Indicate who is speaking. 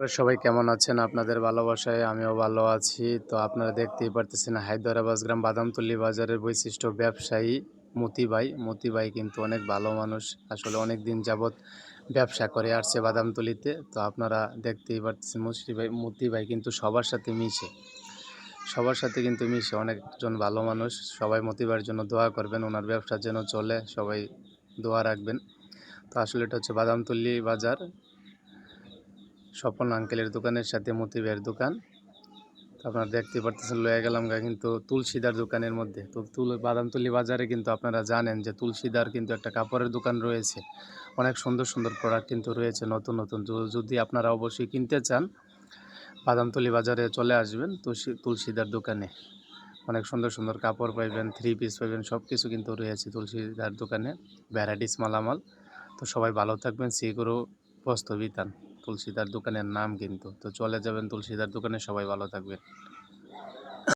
Speaker 1: সবাই কেমন আছেন? আপনাদের ভালোবাসায় আমিও ভালো আছি। তো আপনারা দেখতেই পারতেছেন হায়দ্রাবাদ গ্রাম বাদামতলি বাজারের বৈশিষ্ট্য ব্যবসায়ী মতি ভাই। মতি ভাই কিন্তু অনেক ভালো মানুষ। আসলে অনেক দিন যাবৎ ব্যবসা করে আসছে বাদামতলিতে। তো আপনারা দেখতেই পারতেছেন মুসরি ভাই, মতি ভাই কিন্তু সবার সাথে মিশে। সবার সাথে কিন্তু মিশে। অনেকজন ভালো মানুষ। সবাই মতিবার জন্য দোয়া করবেন। ওনার ব্যবসা যেন চলে। সবাই দোয়া রাখবেন। তো আসলে এটা হচ্ছে বাদামতলি বাজার। স্বপন আঙ্কেলের দোকানের সাথে মতি ভাইয়ের দোকান আপনারা দেখতে পারতেছেন, লয়ে গেলাম গা কিন্তু তুলসীদার দোকানের মধ্যে। তো তুল, বাদামতলি বাজারে কিন্তু আপনারা জানেন যে তুলসীদার কিন্তু একটা কাপড়ের দোকান রয়েছে। অনেক সুন্দর সুন্দর প্রোডাক্ট কিন্তু রয়েছে নতুন নতুন। যদি আপনারা অবশ্যই কিনতে চান, বাদামতলি বাজারে চলে আসবেন তুলসী তুলসীদার দোকানে। অনেক সুন্দর সুন্দর কাপড় পাইবেন থ্রি পিস পাইবেন সব কিছু কিন্তু রয়েছে তুলসীদার দোকানে। ভ্যারাইটিস মালামাল। তো সবাই ভালো থাকবেন সিগুরু বস্ত্র বিতান তুলসীদার দোকানের নাম কিন্তু। তো চলে যাবেন তুলসীদার দোকানে সবাই ভালো থাকবেন।